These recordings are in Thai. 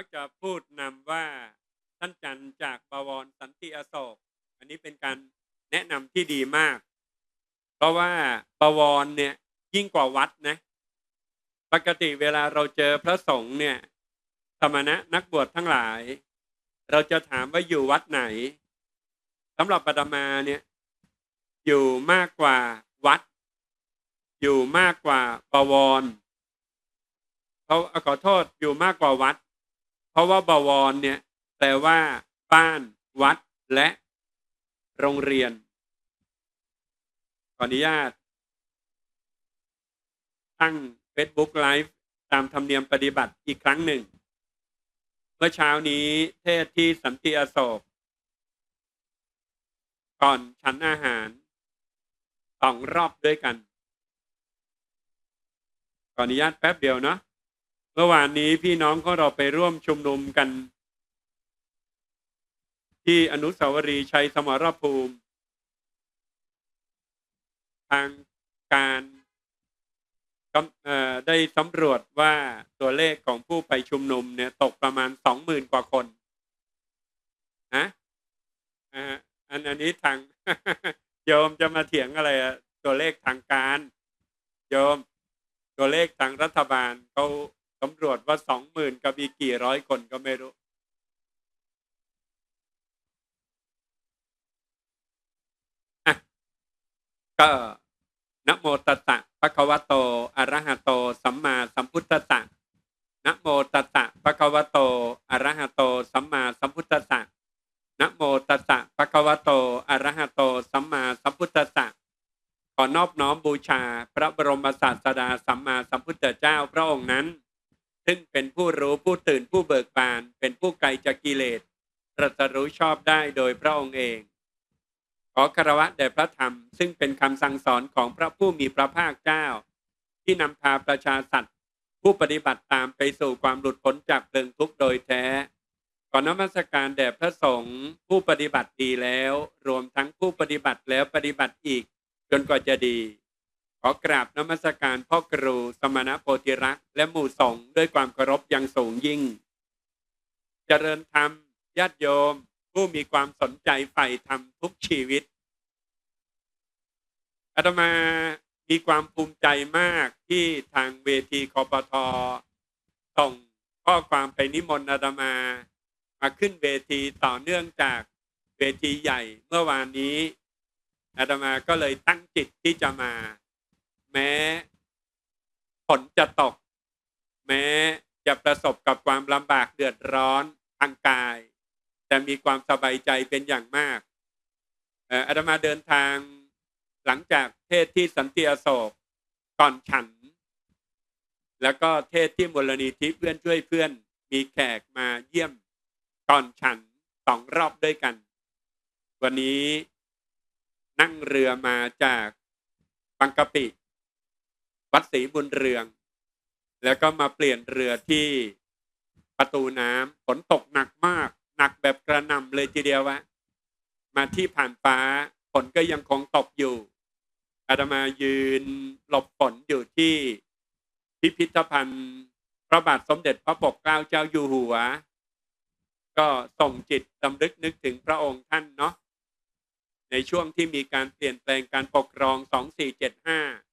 มักจะพูดนำว่าท่านจันจากบวรสันติอโศก อันนี้เป็นการแนะนำที่ดีมาก เพราะว่าบวรเนี่ยยิ่งกว่าวัดนะ ปกติเวลาเราเจอพระสงฆ์เนี่ยสมณะนักบวชทั้งหลาย เราจะถามว่าอยู่วัดไหนสำหรับปฐมาเนี่ยอยู่มากกว่าวัด อยู่มากกว่าบวรเขาขอโทษอยู่มากกว่าวัด ราะว่าบวรเนี่ยแปลว่า บ้าน วัดและโรงเรียน ขออนุญาต ตั้ง Facebook Live ตามธรรมเนียมปฏิบัติอีกครั้งหนึ่ง เมื่อเช้านี้เทศที่สันติอโศก ก่อนฉันอาหารสองรอบด้วยกัน ขออนุญาตแป๊บเดียวเนาะ มื่อวานนี้พี่น้องก็เราไปร่วมชุมนุมกัน ที่อนุสาวรีย์ชัยสมรภูมิ ทางการได้สำรวจว่าตัวเลขของผู้ไปชุมนุมเนี่ยตกประมาณสองหมื่นกว่าคนนะอันอันนี้ทางโยมจะมาเถียงอะไรตัวเลขทางการโยมตัวเลขทางรัฐบาลเขา สำรวจว่าสองหมื่นกับอีกกี่ร้อยคนก็ไม่รู้ ก็นะโมตัสสะภะคะวะโตอะระหะโต สัมมาสัมพุทธัสสะนะโมตัสสะภะคะวะโตอะระหะโต สัมมาสัมพุทธัสสะนะโมตัสสะภะคะวะโตอะระหะโต สัมมาสัมพุทธัสสะขอนอบน้อมบูชา พระบรมศาสดาสัมมาสัมพุทธเจ้าพระองค์นั้น ซึ่งเป็นผู้รู้ผู้ตื่นผู้เบิกบาน เป็นผู้ไกลจากกิเลสตรัสรู้ชอบได้โดยพระองค์เอง ขอคารวะแด่พระธรรม ซึ่งเป็นคำสั่งสอนของพระผู้มีพระภาคเจ้า ที่นำพาประชาสัตว์ผู้ปฏิบัติตามไปสู่ความหลุดพ้นจากเพลิงทุกข์โดยแท้ขอนมัสการแด่พระสงฆ์ผู้ปฏิบัติดีแล้ว รวมทั้งผู้ปฏิบัติแล้วปฏิบัติอีก จนกว่าจะดี ขอกราบนมัสการพ่อครูสมณโพธิรักษ์และหมู่สงฆ์ด้วยความเคารพอย่างสูงยิ่ง เจริญธรรมญาติโยม ผู้มีความสนใจใฝ่ธรรมทุกชีวิตอาตมามีความภูมิใจมากที่ทางเวทีคอปทส่งข้อความไปนิมนต์อาตมา มาขึ้นเวทีต่อเนื่องจากเวทีใหญ่เมื่อวานนี้อาตมาก็เลยตั้งจิตที่จะมา ม้ฝนจะตก แม้จะประสบกับความลำบากเดือดร้อนทางกาย แต่มีความสบายใจเป็นอย่างมากอาตมาเดินทางหลังจากเทศที่สันติอโศกก่อนฉัน แล้วก็เทศที่มูลนิธิเพื่อนช่วยเพื่อน มีแขกมาเยี่ยมก่อนฉันสองรอบด้วยกัน วันนี้นั่งเรือมาจากบางกะปิ วัดศรีบุญเรือง แล้วก็มาเปลี่ยนเรือที่ประตูน้ำฝนตกหนักมาก หนักแบบกระนำเลยทีเดียววะมาที่ผ่านฟ้าฝนก็ยังคงตกอยู่ อาตมายืนหลบฝนอยู่ที่พิพิธภัณฑ์พระบาทสมเด็จพระปกเกล้าเจ้าอยู่หัว ก็ส่งจิตสำลึกนึกถึงพระองค์ท่านเนาะในช่วงที่มีการเปลี่ยนแปลงการปกครอง 2475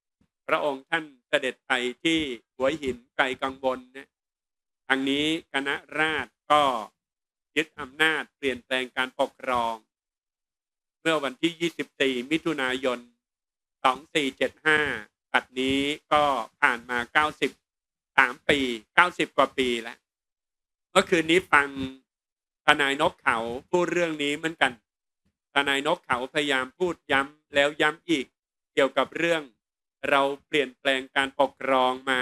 พระองค์ท่านเสด็จไปที่หัวหินไกลกังวลนะทางนี้คณะราษฎรก็ยึดอำนาจเปลี่ยนแปลงการปกครอง เมื่อวันที่ 24 มิถุนายน 2475ปัดนี้ก็ผ่านมา 93 ปี 90 กว่าปีแล้ว เมื่อคืนนี้ฟังทนายนกเขาพูดเรื่องนี้เหมือนกัน ทนายนกเขาพยายามพูดย้ำแล้วย้ำอีกเกี่ยวกับเรื่อง เราเปลี่ยนแปลงการปกครองมา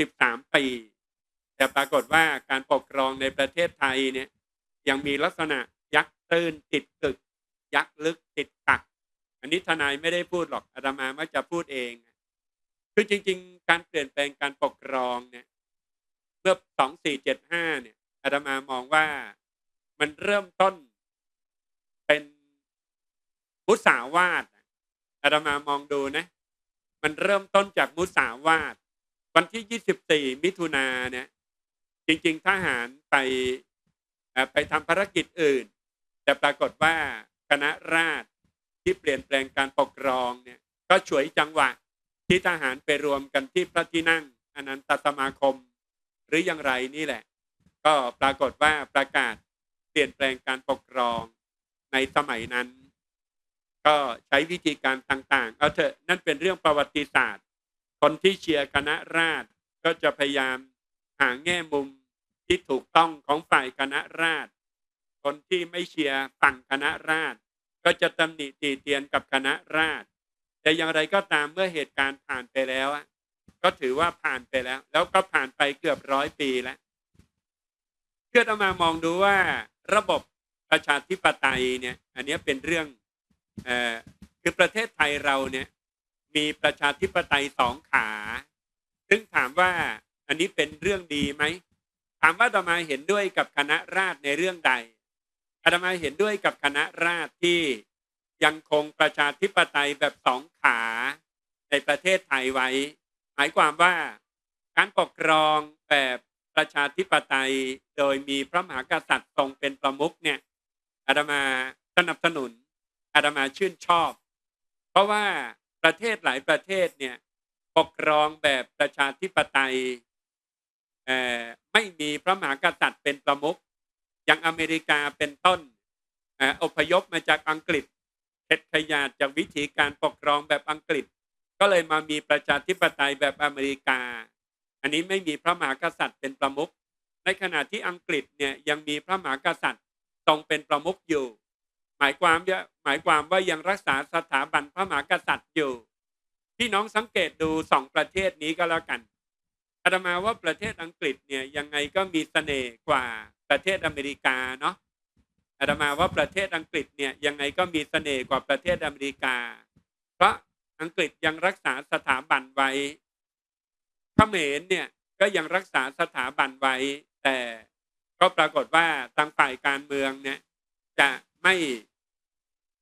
93 ปี แต่ปรากฏว่าการปกครองในประเทศไทยเนี่ยยังมีลักษณะยักตื้นติดตึก ยักลึกติดตัก อันนี้ทนายไม่ได้พูดหรอกอาตมามักจะพูดเอง คือจริง ๆ การเปลี่ยนแปลงการปกครองเนี่ยเมื่อสองสี่เจ็ดห้าเนี่ยอาตมามองว่ามันเริ่มต้นเป็นมุสาวาทอาตมามองดูนะ มันเริ่มต้นจากมุสาวาทวันที่ยี่สิบสี่มิถุนาเนี่ย จริง ๆ ทหารไปไปทำภารกิจอื่น แต่ปรากฏว่าคณะราษฎรที่เปลี่ยนแปลงการปกครองเนี่ย ก็ฉวยจังหวะที่ทหารไปรวมกันที่พระที่นั่งอนันตสมาคม หรืออย่างไรนี่แหละ ก็ปรากฏว่าประกาศเปลี่ยนแปลงการปกครองในสมัยนั้น ก็ใช้วิธีการต่างๆ เอาเถอะนั่นเป็นเรื่องประวัติศาสตร์ คนที่เชียร์คณะราษฎรก็จะพยายามหาแง่มุมที่ถูกต้องของฝ่ายคณะราษฎรคนที่ไม่เชียร์ฝั่งคณะราษฎรก็จะตำหนิตีเตียนกับคณะราษฎรแต่อย่างไรก็ตามเมื่อเหตุการณ์ผ่านไปแล้วก็ถือว่าผ่านไปแล้ว แล้วก็ผ่านไปเกือบร้อยปีแล้วเพื่อจะมามองดูว่าระบบประชาธิปไตยเนี่ย อันนี้เป็นเรื่อง คือประเทศไทยเราเนี่ยมีประชาธิปไตยสองขา ซึ่งถามว่าอันนี้เป็นเรื่องดีไหม ถามว่าอาตมาเห็นด้วยกับคณะราษฎรในเรื่องใดอาตมาเห็นด้วยกับคณะราษฎรที่ยังคงประชาธิปไตยแบบสองขาในประเทศไทยไว้ หมายความว่าการปกครองแบบประชาธิปไตยโดยมีพระมหากษัตริย์ทรงเป็นประมุขเนี่ยอาตมาสนับสนุน อาตมาชื่นชอบ เพราะว่าประเทศหลายประเทศเนี่ยปกครองแบบประชาธิปไตยไม่มีพระมหากษัตริย์เป็นประมุขอย่างอเมริกาเป็นต้นออพยพมาจากอังกฤษเข็ดขยาดจากวิธีการปกครองแบบอังกฤษ ก็เลยมามีประชาธิปไตยแบบอเมริกา อันนี้ไม่มีพระมหากษัตริย์เป็นประมุขในขณะที่อังกฤษเนี่ยยังมีพระมหากษัตริย์ทรงเป็นประมุขอยู่ มายความว่าหมายความว่ายังรักษาสถาบันพระมหากษัตริย์อยู่ พี่น้องสังเกตดูสองประเทศนี้ก็แล้วกันอาตมาว่าประเทศอังกฤษเนี่ยยังไงก็มีเสน่ห์กว่าประเทศอเมริกาเนาะอาตมาว่าประเทศอังกฤษเนี่ยยังไงก็มีเสน่ห์กว่าประเทศอเมริกา เพราะอังกฤษยังรักษาสถาบันไว้เขมรเนี่ยก็ยังรักษาสถาบันไว้ แต่ก็ปรากฏว่าทางฝ่ายการเมืองเนี่ยจะไม่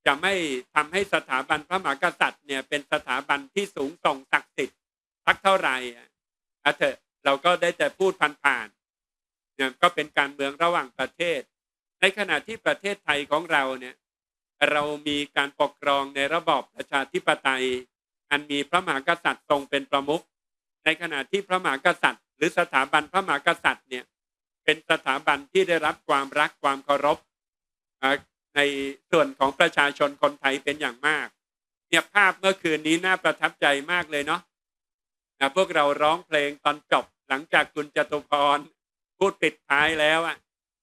จะไม่ทำให้สถาบันพระมหากษัตริย์เนี่ยเป็นสถาบันที่สูงส่งศักดิ์สิทธิ์สักเท่าไหร่อะเอาเถอะเราก็ได้แต่พูดผ่านๆเนี่ยก็เป็นการเมืองระหว่างประเทศ ในขณะที่ประเทศไทยของเราเนี่ยเรามีการปกครองในระบอบประชาธิปไตย อันมีพระมหากษัตริย์ทรงเป็นประมุขในขณะที่พระมหากษัตริย์ หรือสถาบันพระมหากษัตริย์เนี่ยเป็นสถาบันที่ได้รับความรักความเคารพ ในส่วนของประชาชนคนไทยเป็นอย่างมากเนี่ยภาพเมื่อคืนนี้น่าประทับใจมากเลยเนาะนะพวกเราร้องเพลงตอนจบหลังจากคุณจตุพรพูดปิดท้ายแล้วอะ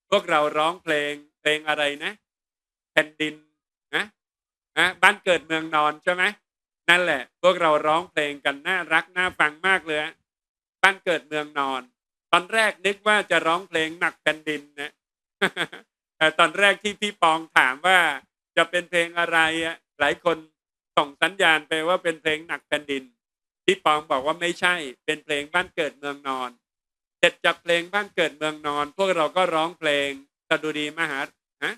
พวกเราร้องเพลงเพลงอะไรนะแผ่นดินนะนะบ้านเกิดเมืองนอนใช่ไหมนั่นแหละ พวกเราร้องเพลงกันน่ารักน่าฟังมากเลยบ้านเกิดเมืองนอน ตอนแรกนึกว่าจะร้องเพลงหนักแผ่นดินนะ ต่ตอนแรกที่พี่ปองถามว่าจะเป็นเพลงอะไรอะหลายคนส่งสัญญาณไปว่าเป็นเพลงหนักแผ่นดิน พี่ปองบอกว่าไม่ใช่ เป็นเพลงบ้านเกิดเมืองนอนเสร็จจากเพลงบ้านเกิดเมืองนอน พวกเราก็ร้องเพลงสดุดีมหาฮะ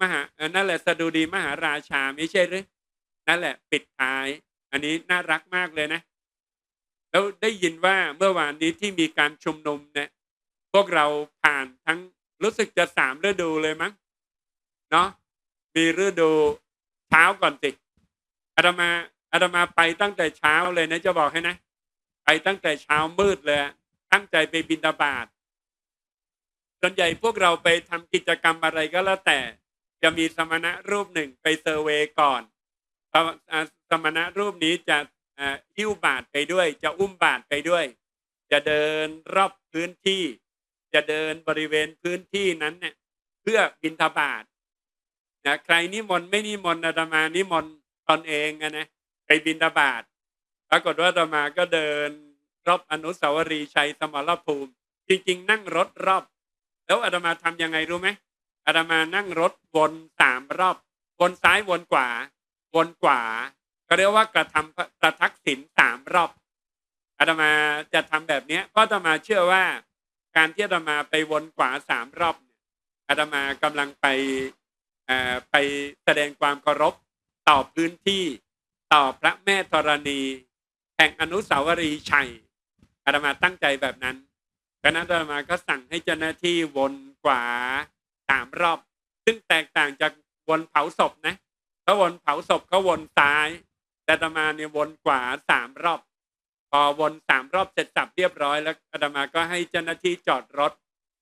มหานั่นแหละสดุดีมหาราชาไม่ใช่หรือนั่นแหละ ปิดท้าย อันนี้น่ารักมากเลยนะ แล้วได้ยินว่าเมื่อวานนี้ที่มีการชุมนุมเนี่ยพวกเราผ่านทั้ง รู้สึกจะสามฤดูเลยมั้งเนาะมีฤดูเช้าก่อนสิอาตมาอาตมาไปตั้งแต่เช้าเลยนะจะบอกให้นะ ไปตั้งแต่เช้ามืดเลย ตั้งใจไปบินตาบาตส่วนใหญ่พวกเราไปทำกิจกรรมอะไรก็แล้วแต่ จะมีสมณะรูปหนึ่งไปเซอร์เวยก่อนสมณะรูปนี้จะหิ้วบาทไปด้วย จะอุ้มบาทไปด้วย จะเดินรอบพื้นที่ จะเดินบริเวณพื้นที่นั้นเนี่ยเพื่อบินทบาทนะใครนิมนต์ไม่นิมนต์อาตมานิมนต์ตนเองนะไปบินทบาทปรากฏว่าอาตมาก็เดินรอบอนุสาวรีย์ชัยสมรภูมิ จริงๆ นั่งรถรอบ แล้วอาตมาทำยังไงรู้ไหมอาตมานั่งรถวนสามรอบ วนซ้ายวนขวา วนขวา ก็เรียกว่ากระทำประทักษิณสามรอบอาตมาจะทำแบบนี้เพราะอาตมาเชื่อว่า การที่อาตมาไปวนขวาสามรอบอาตมากำลังไปไปแสดงความเคารพต่อพื้นที่ต่อพระแม่ธรณี แห่งอนุสาวรีย์ชัยอาตมาตั้งใจแบบนั้นคณะอาตมาก็สั่งให้เจ้าหน้าที่วนขวาสามรอบ ซึ่งแตกต่างจากวนเผาศพนะถ้าวนเผาศพเขาวนซ้าย แต่อาตมาเนี่ยวนขวาสามรอบ พอวนสามรอบเสร็จสับเรียบร้อยแล้วอาตมาก็ให้เจ้าหน้าที่จอดรถ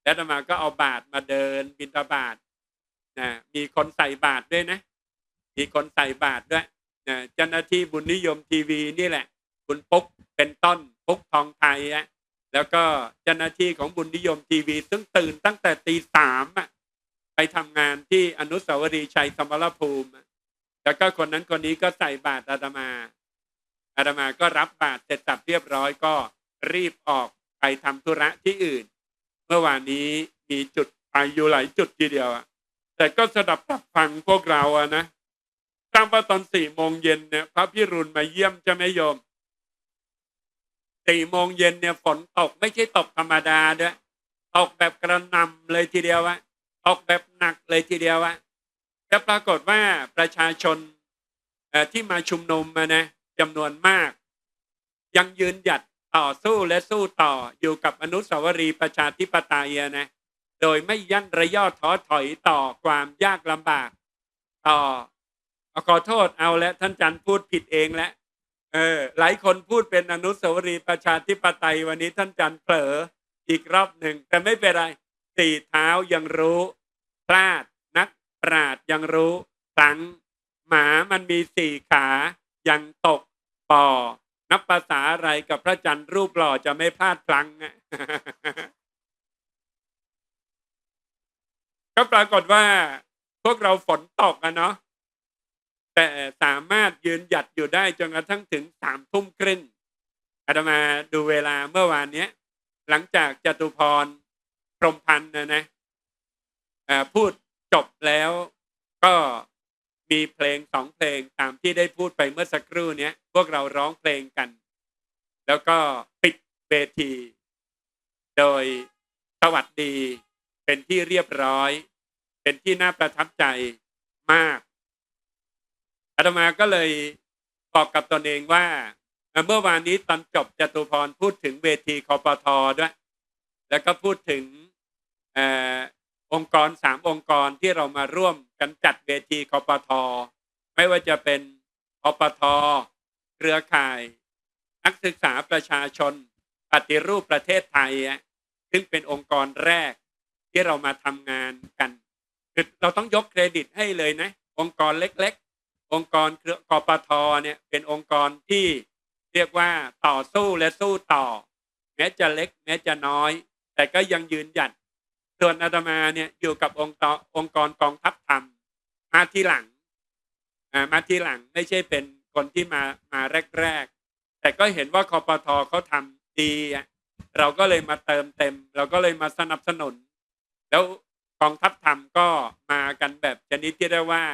แล้วอาตมาก็เอาบาทมาเดินบิณฑบาตนะมีคนใส่บาทด้วยนะ มีคนใส่บาทด้วยนะเจ้าหน้าที่บุญนิยมทีวีนี่แหละ คุณปุ๊กเป็นต้นปุ๊กทองไทยอะแล้วก็เจ้าหน้าที่ของบุญนิยมทีวีซึ่งตื่นตั้งแต่ตีสามอะไปทำงานที่อนุสาวรีย์ชัยสมรภูมิ แล้วก็คนนั้นคนนี้ก็ใส่บาตรอาตมา อาตมาก็รับบาตรเสร็จสับเรียบร้อยก็รีบออกไปทำธุระที่อื่น เมื่อวานนี้มีจุดไปอยู่หลายจุดทีเดียวอะแต่ก็สดับตับฟังพวกเราอะนะตั้งว่าตอนสี่โมงเย็นเนี่ยพระพิรุณมาเยี่ยมจะไม่ยมสี่โมงเย็นเนี่ยฝนตกไม่ใช่ตกธรรมดาด้วยตกแบบกระนำเลยทีเดียววะตกแบบหนักเลยทีเดียววะจะปรากฏว่าประชาชนที่มาชุมนุมมานะ จำนวนมาก ยังยืนหยัดต่อสู้และสู้ต่ออยู่กับอนุสาวรีย์ประชาธิปไตยนะโดยไม่ยั้นระย่อท้อถอยต่อความยากลำบาก ต่อขอโทษเอาและท่านจันพูดผิดเองแล้วเออหลายคนพูดเป็นอนุสาวรีย์ประชาธิปไตยวันนี้ท่านจันเผลออีกรอบหนึ่ง แต่ไม่เป็นไรสี่เท้ายังรู้พลาดนักปราดยังรู้สังหมามันมีสี่ขายังตก ปอ นับภาษาอะไรกับพระจันทร์รูปหล่อจะไม่พลาดพลังก็ปรากฏว่าพวกเราฝนตกอะเนาะแต่สามารถยืนหยัดอยู่ได้จนกระทั่งถึงสามทุ่มครึ่งอาตมาดูเวลาเมื่อวานเนี้ย หลังจากจตุพรพรมพันธ์นะนะพูดจบแล้วก็ มีเพลงสองเพลงตามที่ได้พูดไปเมื่อสักครู่นี้พวกเราร้องเพลงกัน แล้วก็ปิดเวที โดยสวัสดี เป็นที่เรียบร้อย เป็นที่น่าประทับใจมากอาตมาก็เลยบอกกับตนเองว่า เมื่อวานนี้ตอนจบจตุพรพูดถึงเวทีคอปทอด้วย แล้วก็พูดถึง องค์กรสามองค์กรที่เรามาร่วมกันจัดเวทีคอปทอไม่ว่าจะเป็นคอปทอเครือข่าย นักศึกษาประชาชน ปฏิรูปประเทศไทย ซึ่งเป็นองค์กรแรกที่เรามาทำงานกันคือเราต้องยกเครดิตให้เลยนะ องค์กรเล็ก ๆ องค์กรเครือกปทเนี่ยเป็นองค์กรที่เรียกว่าต่อสู้และสู้ต่อ แม้จะเล็ก แม้จะน้อย แต่ก็ยังยืนหยัด ส่วนอาตมาเนี่ยอยู่กับองค์องค์กรกองทัพธรรมมาที่หลังมาที่หลังไม่ใช่เป็นคนที่มามาแรก ๆ แต่ก็เห็นว่าคอปทอเขาทำดีเราก็เลยมาเติมเต็ม เราก็เลยมาสนับสนุน แล้วกองทัพธรรมก็มากันแบบชนิดที่ได้ว่า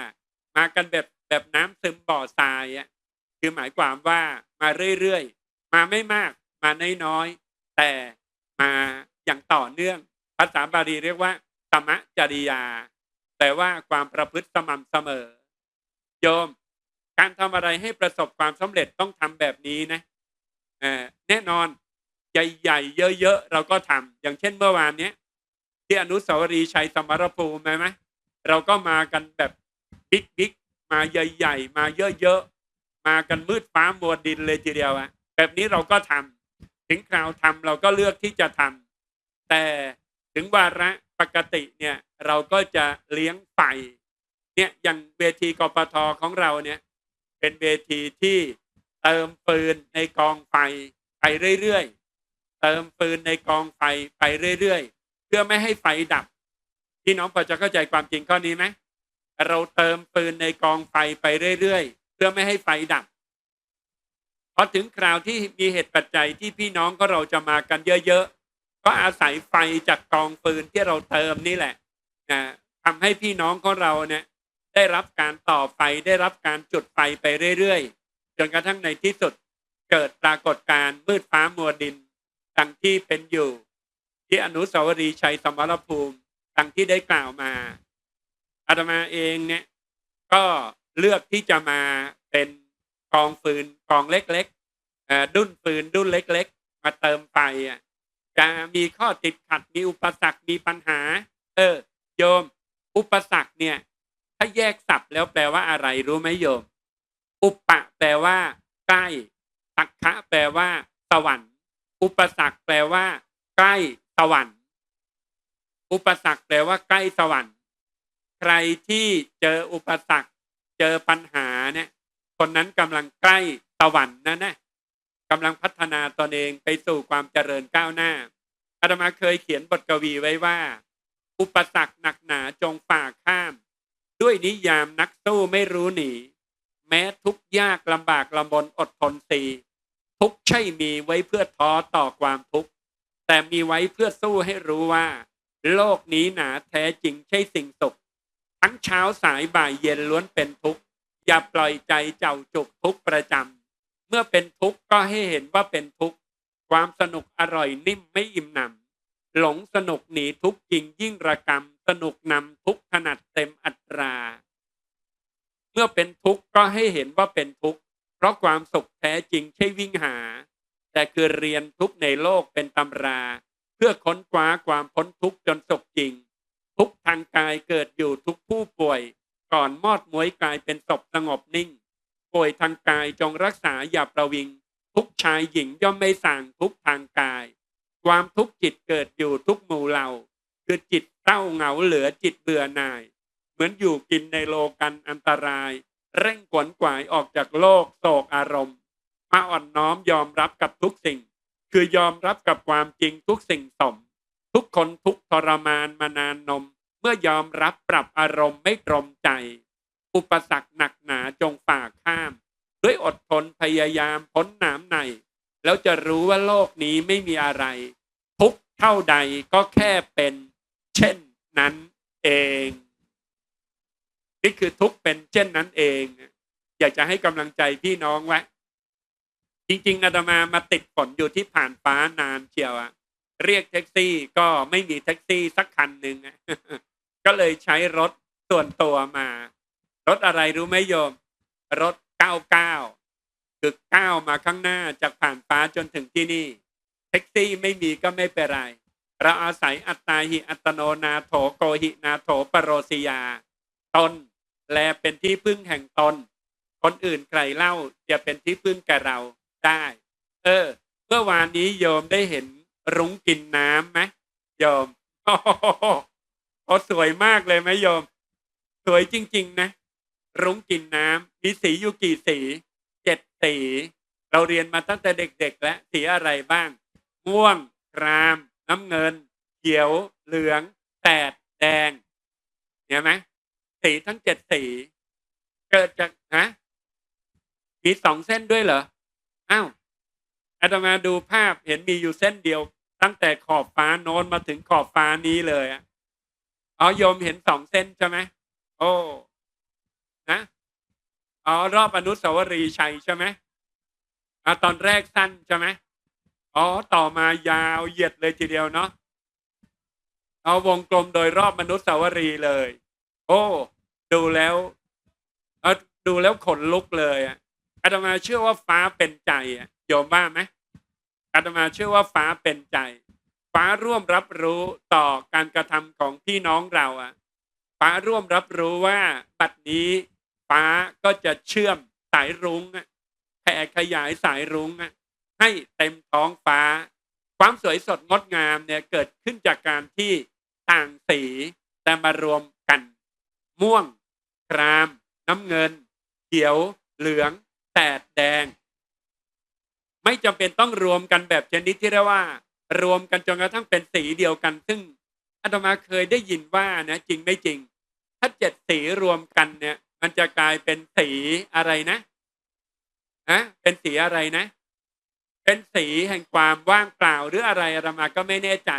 มากันแบบแบบน้ำซึมบ่อทรายอะคือหมายความว่ามาเรื่อยๆ มาไม่มาก มาน้อยๆแต่มาอย่างต่อเนื่อง ภาษาบาลีเรียกว่าสมะจริยาแปลว่าความประพฤติสม่ำเสมอ โยม การทำอะไรให้ประสบความสำเร็จต้องทำแบบนี้นะแน่นอนใหญ่ๆเยอะๆเราก็ทำอย่างเช่นเมื่อวานเนี้ยที่อนุสาวรีย์ชัยสมรภูมิไหมเราก็มากันแบบบิ๊กๆมาใหญ่ ๆ มาเยอะๆมากันมืดฟ้ามัวดินเลยทีเดียวอะแบบนี้เราก็ทำถึงคราวทำเราก็เลือกที่จะทำแต่ ถึงวาระปกติเนี่ยเราก็จะเลี้ยงไฟเนี่ยอย่างเวทีกปทของเราเนี่ยเป็นเวทีที่เติมปืนในกองไฟไปเรื่อยๆเติมปืนในกองไฟไปเรื่อยๆ เพื่อไม่ให้ไฟดับพี่น้องพอจะเข้าใจความจริงข้อนี้ไหมเราเติมปืนในกองไฟไปเรื่อยๆ เพื่อไม่ให้ไฟดับพอถึงคราวที่มีเหตุปัจจัยที่พี่น้องก็เราจะมากันเยอะๆ ก็อาศัยไฟจากกองปืนที่เราเติมนี่แหละนะทำให้พี่น้องของเราเนี่ยได้รับการต่อไฟได้รับการจุดไฟไปเรื่อยๆจนกระทั่งในที่สุดเกิดปรากฏการณ์มืดฟ้ามัวดินดังที่เป็นอยู่ ที่อนุสาวรีย์ชัยสมรภูมิดังที่ได้กล่าวมาอาตมาเองเนี่ยก็เลือกที่จะมาเป็นกองฟืนกองเล็กๆดุ้นฟืนดุ้นเล็ก ๆ มาเติมไฟอะ จะมีข้อติดขัดมีอุปสรรคมีปัญหา เออ โยม อุปสรรคเนี่ย ถ้าแยกศัพท์แล้วแปลว่าอะไรรู้ไหมโยม อุปะแปลว่าใกล้สักขะแปลว่า สวรรค์ อุปสรรคแปลว่า ใกล้สวรรค์ อุปสรรคแปลว่า ใกล้สวรรค์ ใครที่เจออุปสรรค เจอปัญหาเนี่ย คนนั้นกำลังใกล้สวรรค์นะนะ กำลังพัฒนาตนเองไปสู่ความเจริญก้าวหน้าอาตมาเคยเขียนบทกวีไว้ว่า อุปสรรคหนักหนาจงฝ่าข้าม ด้วยนิยามนักสู้ไม่รู้หนี แม้ทุกยากลำบากลำบนอดทนสีทุกใช่มีไว้เพื่อท้อต่อความทุกข์แต่มีไว้เพื่อสู้ให้รู้ว่า โลกนี้หนาแท้จริงใช่สิ่งสุข ทั้งเช้าสายบ่ายเย็นล้วนเป็นทุกข์อย่าปล่อยใจเจ้าจุกทุกประจำ มื่อเป็นทุกข์ก็ให้เห็นว่าเป็นทุกข์ความสนุกอร่อยนิ่มไม่อิ่มหนำหลงสนุกหนีทุกข์จริงยิ่งระกำสนุกนำทุกข์ขนาดเต็มอัตรา เมื่อเป็นทุกข์ก็ให้เห็นว่าเป็นทุกข์เพราะความสุขแท้จริงใช่วิ่งหา แต่คือเรียนทุกข์ในโลกเป็นตำรา เพื่อค้นคว้าความพ้นทุกข์จนสุขจริง ทุกข์ทางกายเกิดอยู่ทุกผู้ป่วย ก่อนมอดมวยกลายเป็นศพสงบนิ่ง ยทางกายจงรักษาอย่าประวิง ทุกชายหญิงย่อมไม่สั่งทุกทางกาย ความทุกข์จิตเกิดอยู่ทุกหมู่เหล่าคือจิตเศร้าเหงาเหลือจิตเบื่อหน่าย เหมือนอยู่กินในโลกันอันตราย เร่งขวนขวายออกจากโลกโศกอารมณ์มาอ่อนน้อมยอมรับกับทุกสิ่ง คือยอมรับกับความจริงทุกสิ่งสม ทุกคนทุกทรมานมานานนม เมื่อยอมรับปรับอารมณ์ไม่ตรมใจ อุปสรรคหนักหนาจงฝ่าข้าม ด้วยอดทนพยายามพ้นหนามใน แล้วจะรู้ว่าโลกนี้ไม่มีอะไร ทุกเท่าใดก็แค่เป็น เช่นนั้นเอง นี่คือทุกเป็นเช่นนั้นเอง อยากจะให้กำลังใจพี่น้องไว้จริงๆอาตมามาติดฝนอยู่ที่ผ่านฟ้านานเชียวอะเรียกแท็กซี่ก็ไม่มีแท็กซี่สักคันหนึ่งก็เลยใช้รถส่วนตัวมา รถอะไรรู้ไหมโยม รถ 99 คือก้าวมาข้างหน้าจากผ่านฟ้าจนถึงที่นี่ แท็กซี่ไม่มีก็ไม่เป็นไร เราอาศัยอัตตาหิอัตโนนาโถโกหินาโถปรโรสิยา ตนแลเป็นที่พึ่งแห่งตน คนอื่นใครเล่าจะเป็นที่พึ่งแก่เราได้ เออ เมื่อวานนี้โยมได้เห็นรุ้งกินน้ำไหมโยมโอ้โหโอ้สวยมากเลยไหมโยม สวยจริง ๆ นะ รุ้งกินน้ำมีสีอยู่กี่สีเจ็ดสี เราเรียนมาตั้งแต่เด็ก ๆ แล้วสีอะไรบ้าง ม่วงคราม น้ำเงิน เขียว เหลือง แตดแดงเห็นไหมสีทั้งเจ็ดสี เกิดจากฮะมีสองเส้นด้วยเหรออ้าวอาตมาดูภาพเห็นมีอยู่เส้นเดียว ตั้งแต่ขอบฟ้าโน้นมาถึงขอบฟ้านี้เลยอะอ๋อโยมเห็นสองเส้นใช่ไหมโอ้ นะอ๋อรอบอนุสาวรีย์ชัยใช่ไหมอ่าตอนแรกสั้นใช่ไหมอ๋อต่อมายาวเหยียดเลยทีเดียวเนาะเอาวงกลมโดยรอบมนุษย์สาวรีเลย โอ้ ดูแล้วเอาดูแล้วขนลุกเลยอะอาตมาเชื่อว่าฟ้าเป็นใจอะโยมว่าไหมอาตมาเชื่อว่าฟ้าเป็นใจ ฟ้าร่วมรับรู้ต่อการกระทำของพี่น้องเราอะฟ้าร่วมรับรู้ว่าปัดนี้ ฟ้าก็จะเชื่อมสายรุ้งแผ่ขยายสายรุ้งให้เต็มท้องฟ้า ความสวยสดงดงามเนี่ยเกิดขึ้นจากการที่ต่างสีแต่มารวมกัน ม่วง คราม น้ำเงิน เขียว เหลืองแตดแดง ไม่จำเป็นต้องรวมกันแบบชนิดที่เรียกว่า รวมกันจนกระทั่งเป็นสีเดียวกัน ซึ่งอาตมาเคยได้ยินว่านะจริงไม่จริง ถ้าเจ็ดสีรวมกันเนี่ย มันจะกลายเป็นสีอะไรนะฮะเป็นสีอะไรนะ เป็นสีแห่งความว่างเปล่าหรืออะไรอาตมาก็ไม่แน่ใจ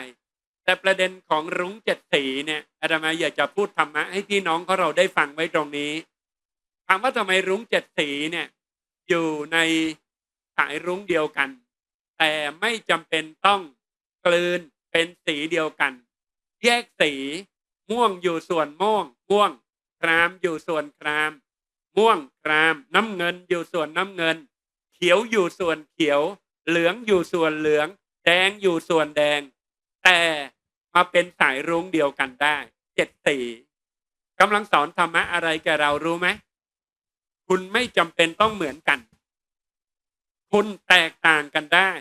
แต่ประเด็นของรุ้งเจ็ดสีเนี่ยอาตมาอยากจะพูดธรรมะให้พี่น้องของเราได้ฟังไว้ตรงนี้ถามว่าทำไมรุ้งเจ็ดสีเนี่ยอยู่ในสายรุ้งเดียวกัน แต่ไม่จำเป็นต้องกลืนเป็นสีเดียวกัน แยกสีม่วงอยู่ส่วนม่วงม่วง รามอยู่ส่วนคราม ม่วงคราม น้ำเงินอยู่ส่วนน้ำเงิน เขียวอยู่ส่วนเขียว เหลืองอยู่ส่วนเหลือง แดงอยู่ส่วนแดง แต่มาเป็นสายรุ้งเดียวกันได้เจ็ดสีกำลังสอนธรรมะอะไรแกเรารู้ไหมคุณไม่จำเป็นต้องเหมือนกัน คุณแตกต่างกันได้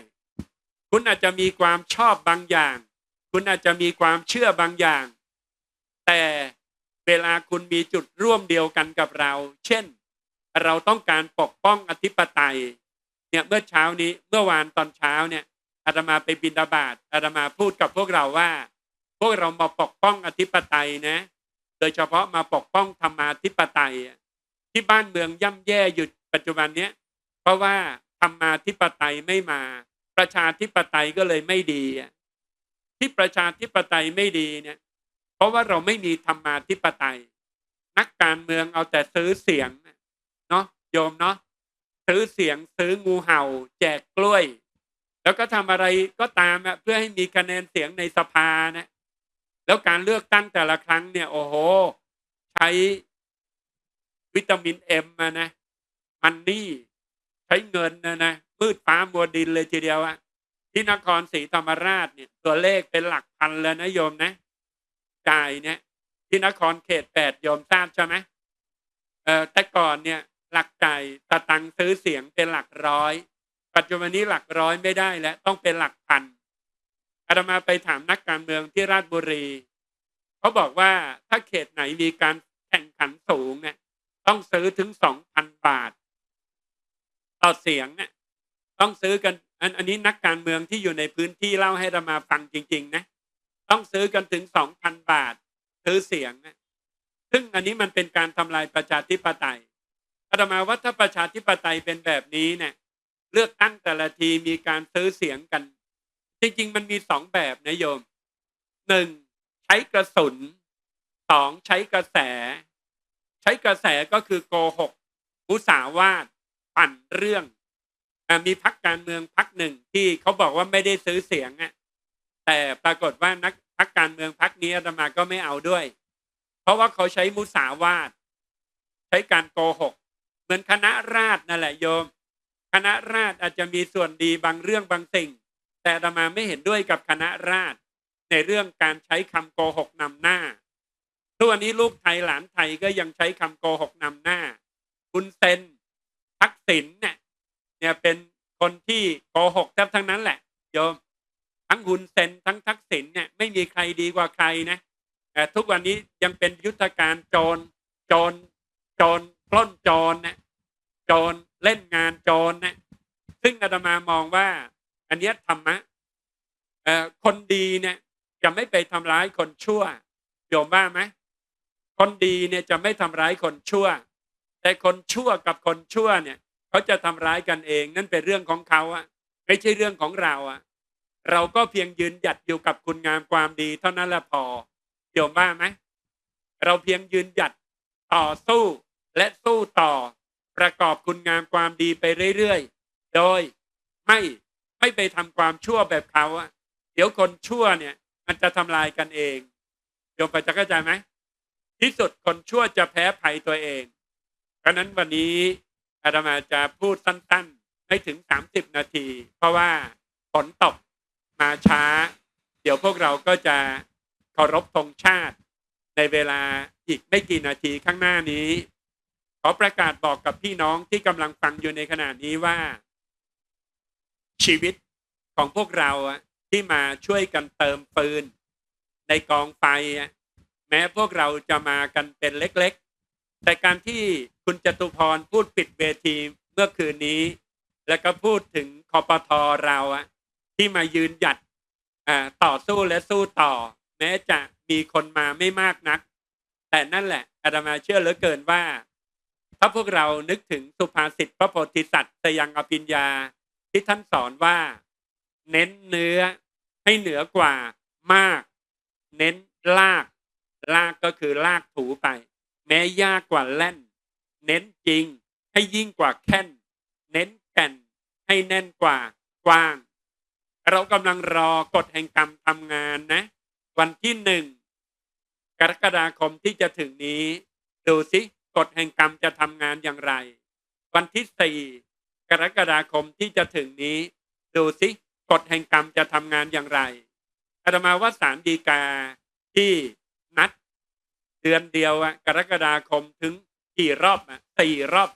คุณอาจจะมีความชอบบางอย่าง คุณอาจจะมีความเชื่อบางอย่าง แต่ เวลาคุณมีจุดร่วมเดียวกันกับเรา เช่น เราต้องการปกป้องอธิปไตย เนี่ยเมื่อเช้านี้เมื่อวานตอนเช้าเนี่ยอาตมาไปบินดาบาตอาตมาพูดกับพวกเราว่า พวกเรามาปกป้องอธิปไตยนะ โดยเฉพาะมาปกป้องธรรมาธิปไตย ที่บ้านเมืองย่ำแย่อยู่ปัจจุบันเนี้ยเพราะว่าธรรมาธิปไตยไม่มา ประชาธิปไตยก็เลยไม่ดีที่ประชาธิปไตยไม่ดีเนี่ย เพราะว่าเราไม่มีธรรมาธิปไตย นักการเมืองเอาแต่ซื้อเสียงเนาะโยมเนาะซื้อเสียงซื้องูเห่า แจกกล้วย แล้วก็ทำอะไรก็ตามเพื่อให้มีคะแนนเสียงในสภานะแล้วการเลือกตั้งแต่ละครั้งเนี่ยโอ้โห ใช้วิตามินเอ็มนะมันนี่ใช้เงินนะนะมืดฟ้ามัวดินเลยทีเดียวอะที่นครศรีธรรมราชเนี่ยตัวเลขเป็นหลักพันเลยนะโยมนะ จ่ายเนี่ยที่นครเขตแปดโยมทราบใช่ไหมเออแต่ก่อนเนี่ยหลักจ่ายตะตังซื้อเสียงเป็นหลักร้อย ปัจจุบันนี้หลักร้อยไม่ได้แล้วต้องเป็นหลักพันอาตมาไปถามนักการเมืองที่ราชบุรีเขาบอกว่าถ้าเขตไหนมีการแข่งขันสูงเนี่ยต้องซื้อถึงสองพันบาท ต่อเสียงเนี่ยต้องซื้อกันอันอันนี้นักการเมืองที่อยู่ในพื้นที่เล่าให้เรามาฟังจริง ๆ นะ ต้องซื้อกันถึงสองพันบาท ซื้อเสียงนะซึ่งอันนี้มันเป็นการทำลายประชาธิปไตยอาตมาว่าถ้าประชาธิปไตยเป็นแบบนี้เนี่ยเลือกตั้งแต่ละทีมีการซื้อเสียงกัน จริง ๆ มันมีสองแบบนะโยมหนึ่งใช้กระสุนสองใช้กระแส ใช้กระแสก็คือโกหกมุสาวาทปั่นเรื่องมีพักการเมืองพักหนึ่งที่เขาบอกว่าไม่ได้ซื้อเสียงอะ แต่ปรากฏว่านักพักการเมืองพักนี้อาตมาก็ไม่เอาด้วย เพราะว่าเขาใช้มุสาวาทใช้การโกหก เหมือนคณะราษฎรนั่นแหละโยม คณะราษฎรอาจจะมีส่วนดีบางเรื่องบางสิ่ง แต่อาตมาไม่เห็นด้วยกับคณะราษฎรในเรื่องการใช้คำโกหกนำหน้าทุกวันนี้ลูกไทยหลานไทยก็ยังใช้คำโกหกนำหน้า คุณเซนทักษิณเนี่ยเนี่ยเป็นคนที่โกหกแทบทั้งนั้นแหละโยม ทั้งหุนเซนทั้งทักษิณเนี่ยไม่มีใครดีกว่าใครนะแต่ทุกวันนี้ยังเป็นยุทธการจรจรจรปล้นจรนะจรเล่นงานจรนะซึ่งอาตมามองว่า อันนี้ธรรมะคนดีเนี่ยจะไม่ไปทำร้ายคนชั่วโยมว่าไหมคนดีเนี่ยจะไม่ทำร้ายคนชั่ว แต่คนชั่วกับคนชั่วเนี่ย เขาจะทำร้ายกันเอง นั่นเป็นเรื่องของเขาอะไม่ใช่เรื่องของเราอะ เราก็เพียงยืนหยัดอยู่กับคุณงามความดี เท่านั้นแหละพอโยมว่าไหมเราเพียงยืนหยัดต่อสู้และสู้ต่อประกอบคุณงามความดีไปเรื่อยๆ โดยไม่ไม่ไปทำความชั่วแบบเขาอะเดี๋ยวคนชั่วเนี่ย มันจะทำลายกันเองโยมไปจะเข้าใจไหมที่สุดคนชั่วจะแพ้ภัยตัวเอง เพราะนั้นวันนี้อาตมาจะพูดสั้นๆ ไม่ถึงสามสิบนาที เพราะว่าฝนตก มาช้า เดี๋ยวพวกเราก็จะเคารพธงชาติ ในเวลาอีกไม่กี่นาทีข้างหน้านี้ ขอประกาศบอกกับพี่น้องที่กำลังฟังอยู่ในขณะนี้ว่า ชีวิตของพวกเราที่มาช่วยกันเติมฟืน ในกองไฟแม้พวกเราจะมากันเป็นเล็กๆ แต่การที่คุณจตุพรพูดปิดเวทีเมื่อคืนนี้ แล้วก็พูดถึงคอปทอเราอะ ที่มายืนหยัดต่อสู้และสู้ต่อ แม้จะมีคนมาไม่มากนัก แต่นั่นแหละอาตมาเชื่อเหลือเกินว่า ถ้าพวกเรานึกถึงสุภาษิตพระโพธิสัตว์สยังอภิญญาที่ท่านสอนว่า เน้นเนื้อให้เหนือกว่ามาก เน้นลากลากก็คือลากถูไป แม้ยากกว่าแล่น เน้นจริงให้ยิ่งกว่าแค่น เน้นแก่นให้แน่นกว่ากว้าง เรากำลังรอกฎแห่งกรรมทำงานนะ วันที่หนึ่งกรกฎาคมที่จะถึงนี้ ดูสิกฎแห่งกรรมจะทำงานอย่างไร วันที่สี่กรกฎาคมที่จะถึงนี้ ดูสิกฎแห่งกรรมจะทำงานอย่างไรอาตมาว่าศาลฎีกาที่นัด เดือนเดียวอะกรกฎาคมถึงกี่รอบอะสี่รอบ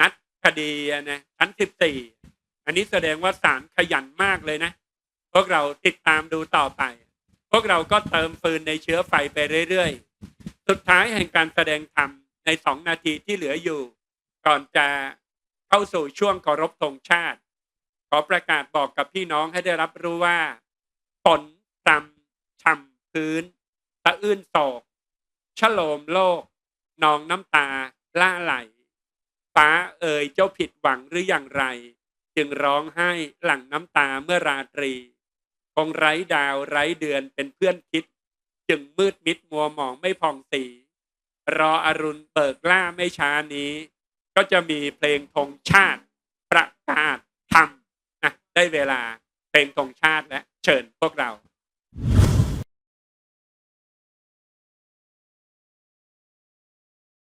นัดคดีนะชั้นสิบสี่ อันนี้แสดงว่าศาลขยันมากเลยนะ พวกเราติดตามดูต่อไป พวกเราก็เติมฟืนในเชื้อไฟไปเรื่อยๆ สุดท้ายแห่งการแสดงธรรมในสองนาทีที่เหลืออยู่ ก่อนจะเข้าสู่ช่วงเคารพธงชาติ ขอประกาศบอกกับพี่น้องให้ได้รับรู้ว่าฝนตำช่ำพื้นตะอื้นโศกชโลมโลกนองน้ำตาล่าไหล ฟ้าเอ่ยเจ้าผิดหวังหรืออย่างไร จึงร้องไห้หลั่งน้ำตาเมื่อราตรีคงไร้ดาวไร้เดือนเป็นเพื่อนคิด จึงมืดมิดมัวหมองไม่ผ่องสี รออรุณเบิกล่าไม่ช้านี้ ก็จะมีเพลงธงชาติประกาศทำนะได้เวลาเพลงธงชาติและเชิญพวกเรา